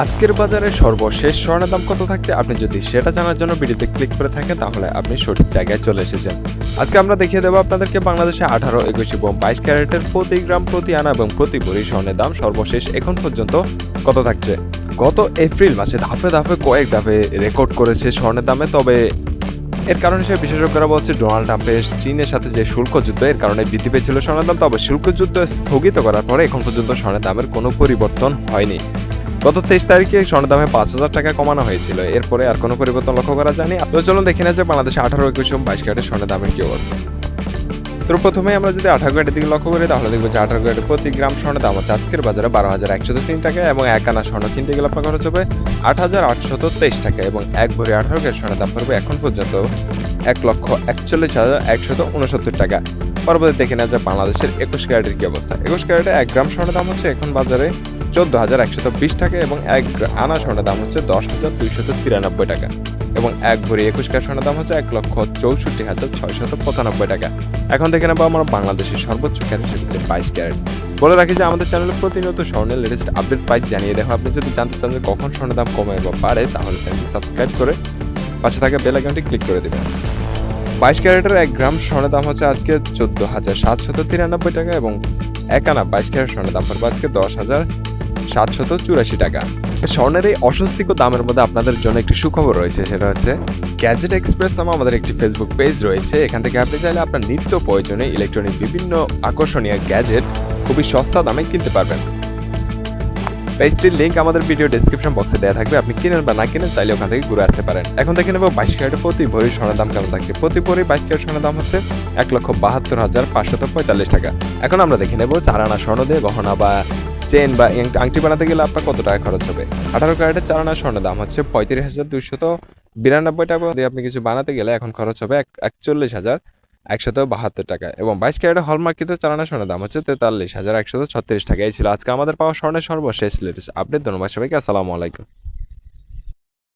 আজকের বাজারে সর্বশেষ স্বর্ণের দাম কত থাকতে আপনি যদি সেটা জানার জন্য ভিডিওতে ক্লিক করে থাকেন, তাহলে আপনি সঠিক জায়গায় চলে এসেছেন। আজকে আমরা দেখিয়ে দেবো আপনাদেরকে বাংলাদেশে আঠারো, একুশ এবং বাইশ ক্যারেটের প্রতি গ্রাম, প্রতি আনা এবং প্রতি ভরি স্বর্ণের দাম সর্বশেষ এখন পর্যন্ত কত থাকছে? গত এপ্রিল মাসে ধাপে ধাপে কয়েক ধাপে রেকর্ড করেছে স্বর্ণের দামে, তবে এর কারণ হিসেবে বিশেষজ্ঞরা বলছে ডোনাল্ড ট্রাম্পের চীনের সাথে যে শুল্ক যুদ্ধ, এর কারণে বৃদ্ধি পেয়েছিল স্বর্ণের দাম, তবে শুল্ক যুদ্ধ স্থগিত করার পরে এখন পর্যন্ত স্বর্ণের দামের কোনো পরিবর্তন হয়নি। গত তেইশ তারিখে স্বর্ণের দামে পাঁচ হাজার টাকা কমানো হয়েছিল। এরপরে আর কোনো পরিবর্তন লক্ষ্য করা যায়নি। তো চলুন দেখে না যে বাংলাদেশে আঠারো, একুশ এবং বাইশ ক্যারেটের স্বর্ণের দামের কি অবস্থা। তো প্রথমে আমরা যদি আঠারো গ্রেডের দিকে লক্ষ্য করি, তাহলে দেখব যে আঠারো গ্রেডের প্রতি গ্রাম স্বর্ণের দাম হচ্ছে আজকের বাজারে বারো হাজার একশো তিন টাকা এবং এক আনা স্বর্ণ কিনতে গেলে আপনার খরচ হবে আট হাজার আটশত তেইশ টাকা এবং এক ভরি আঠারো গ্রেড স্বর্ণের দাম পড়বে এখন পর্যন্ত এক লক্ষ একচল্লিশ হাজার একশত উনসত্তর টাকা। পরবর্তী দেখে নেওয়া যায় বাংলাদেশের একুশ ক্যারেটের কি অবস্থা। একুশ ক্যারেটে এক গ্রাম স্বর্ণের দাম হচ্ছে এখন বাজারে চোদ্দ হাজার একশত বিশ টাকা এবং এক আনা স্বর্ণের দাম হচ্ছে দশ হাজার দুইশত তিরানব্বই টাকা এবং এক ভরি একুশ ক্যারেট স্বর্ণের দাম হচ্ছে এক লক্ষ চৌষট্টি হাজার ছয়শত পঁচানব্বই টাকা। এখন দেখে নেব আমরা বাংলাদেশের সর্বোচ্চ ক্যারেট সেটা হচ্ছে বাইশ ক্যারেট। বলে রাখি যে আমাদের চ্যানেলে প্রতিনিয়ত স্বর্ণের লেটেস্ট আপডেট প্রাইস জানিয়ে দেখো আপনি যদি জানতে চান যে কখন স্বর্ণের দাম কমে বা বাড়ে, তাহলে চ্যানেলটি সাবস্ক্রাইব করে পাশে থাকা বেল আইকনটি ক্লিক করে দেবেন। বাইশ ক্যারেটের এক গ্রাম স্বর্ণের দাম হচ্ছে আজকে চোদ্দ হাজার সাতশত তিরানব্বই টাকা এবং এক আনা বাইশ ক্যারেট স্বর্ণের দাম পড়বে আজকে দশ হাজার সাতশত চুরাশি টাকা। স্বর্ণের এই অস্বস্তিকর দামের মধ্যে আপনাদের জন্য একটি সুখবর রয়েছে, সেটা হচ্ছে গ্যাজেট এক্সপ্রেস নামে আমাদের একটি ফেসবুক পেজ রয়েছে। এখান থেকে আপনি চাইলে আপনার নিত্য প্রয়োজনে ইলেকট্রনিক বিভিন্ন আকর্ষণীয় গ্যাজেট খুবই সস্তা দামে কিনতে পারবেন। পেজটির লিঙ্ক আমাদের ভিডিও ডেসক্রিপশন বক্সে দেওয়া থাকবে। আপনি কিনেন বা না কিনেন, চাইলে ওখান থেকে ঘুরে আসতে পারেন। এখন দেখে নেব বাইশ ক্যারেটের প্রতি ভরি স্বর্ণের দাম কেমন থাকছে। প্রতি ভরি বাইশ ক্যারেট স্বর্ণের দাম হচ্ছে এক লক্ষ বাহাত্তর হাজার পাঁচশত পঁয়তাল্লিশ টাকা। এখন আমরা দেখে নেব চার আনা স্বর্ণ দিয়ে গহনা বা চেন বা আংটি- বানাতে গেলে আপনার কত টাকা খরচ হবে? আঠারো ক্যারেটের চার আনা স্বর্ণের দাম হচ্ছে পঁয়ত্রিশ হাজার দুইশত বিরানব্বই টাকা। দিয়ে আপনি কিছু বানাতে গেলে এখন খরচ হবে এক একচল্লিশ হাজার একশত বাহাত্তর টাকা এবং বাইশ ক্যারেটের হলমার্কিত চালানো সোনার দাম হচ্ছে তেতাল্লিশ হাজার একশত ছত্রিশ টাকা এই ছিল। আজকে আমাদের পাওয়া স্বর্ণের সর্বশেষ লেটেস্ট আপডেট ধন্যবাদ সবাইকে। আসসালামু আলাইকুম।